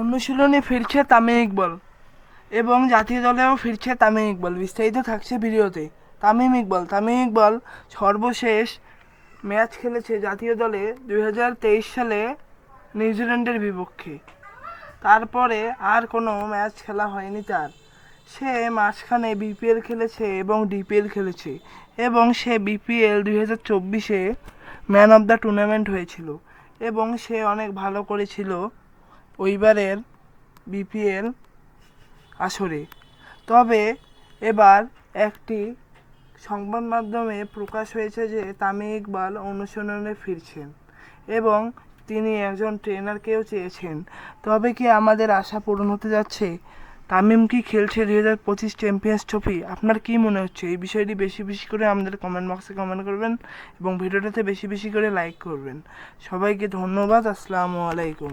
অনুশীলনে ফিরছে তামিম ইকবল। এবং জাতীয় দলেও ফিরছে তামিম ইকবল। বিস্তারিত থাকছে ভিডিওতে। তামিম ইকবল তামিম ইকবল সর্বশেষ ম্যাচ খেলেছে জাতীয় দলে দুই হাজার তেইশ সালে নিউজিল্যান্ডের বিপক্ষে। তারপরে আর কোনো ম্যাচ খেলা হয়নি তার। সে মাঝখানে বিপিএল খেলেছে এবং ডিপিএল খেলেছে। এবং সে বিপিএল দুই হাজার চব্বিশে ম্যান অফ দ্য টুর্নামেন্ট হয়েছিল। এবং সে অনেক ভালো করেছিল। ওইবারের বিপিএল আসরে। তবে এবার একটি সংবাদ মাধ্যমে প্রকাশ হয়েছে যে তামিম ইকবাল অনুশীলনে ফিরছেন এবং তিনি একজন ট্রেনারকেও চেয়েছেন। তবে কি আমাদের আশা পূরণ হতে যাচ্ছে? তামিম কি খেলছে দুই হাজার পঁচিশ চ্যাম্পিয়ন্স ট্রফি? আপনার কী মনে হচ্ছে? এই বিষয়টি বেশি বেশি করে আমাদের কমেন্ট বক্সে কমেন্ট করবেন এবং ভিডিওটাতে বেশি বেশি করে লাইক করবেন। সবাইকে ধন্যবাদ। আসসালামু আলাইকুম।